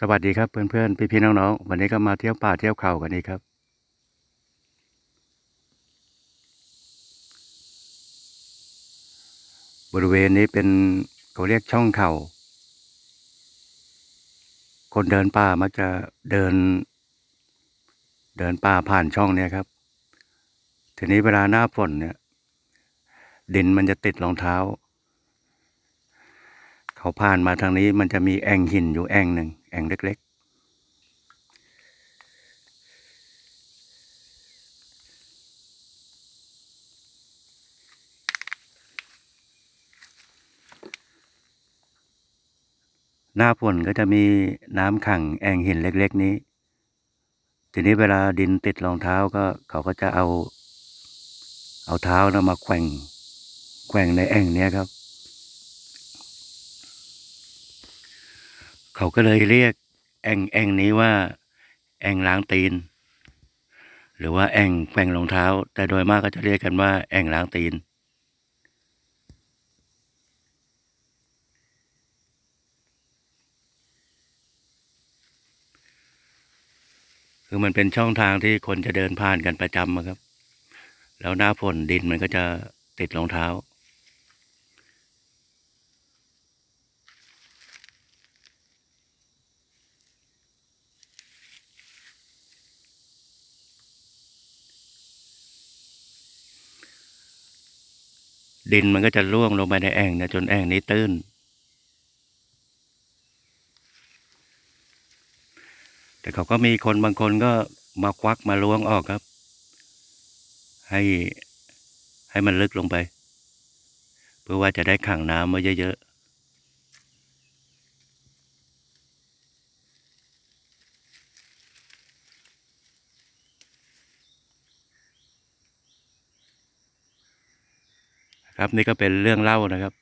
สวัสดีครับเพื่อนๆพี่ๆน้องๆวันนี้ก็มาเที่ยวป่าเที่ยวเขากันนี่ครับ บริเวณนี้เป็นเขาเรียกช่องเขาคนเดินป่ามักจะเดิน เดินป่าผ่านช่องเนี้ยครับ ทีนี้เวลาหน้าฝนเนี่ย ดินมันจะติดรองเท้า เขาผ่านมาทางนี้มันจะมีแอ่งหินอยู่แอ่งหนึ่ง แอ่งเล็ก ๆ หน้าฝนก็จะมีน้ำขังแอ่งหินเล็ก ๆ นี้ ทีนี้เวลาดินติดรองเท้าก็เขาก็จะเอา เอาเท้านะมาแกว่งแกว่งในแอ่งเนี้ยครับ เขาก็เลยเรียกแองแองนี้ว่า แองล้างตีน หรือว่าแองแกว่งรองเท้า แต่โดยมากก็จะเรียกกันว่า แองล้างตีนคือมันเป็นช่องทางที่คนจะเดินผ่านกันประจำครับ แล้วหน้าฝนดินมันก็จะติดรองเท้า ดินมันก็จะล่วงลงไปในแอ่งนะจนแอ่งนี้ตื้น แต่เขาก็มีคนบางคนก็มาควักมาล้วงออกครับ ให้ให้มันลึกลงไป เพื่อว่าจะได้ขังน้ำไว้เยอะๆ ครับนี่ก็เป็นเรื่องเล่านะครับ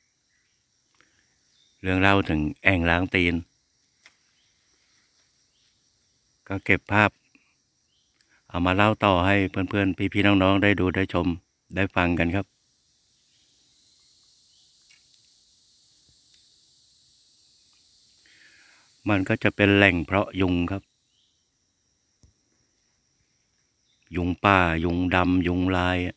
เรื่องเล่าถึงแอ่งล้างตีน ก็เก็บภาพ เอามาเล่าต่อให้เพื่อนๆ พี่ๆน้องๆ ได้ดูได้ชมได้ฟังกันครับมันก็จะเป็นแหล่งเพราะยุงครับ ยุงป่ายุงดำยุงลายอะ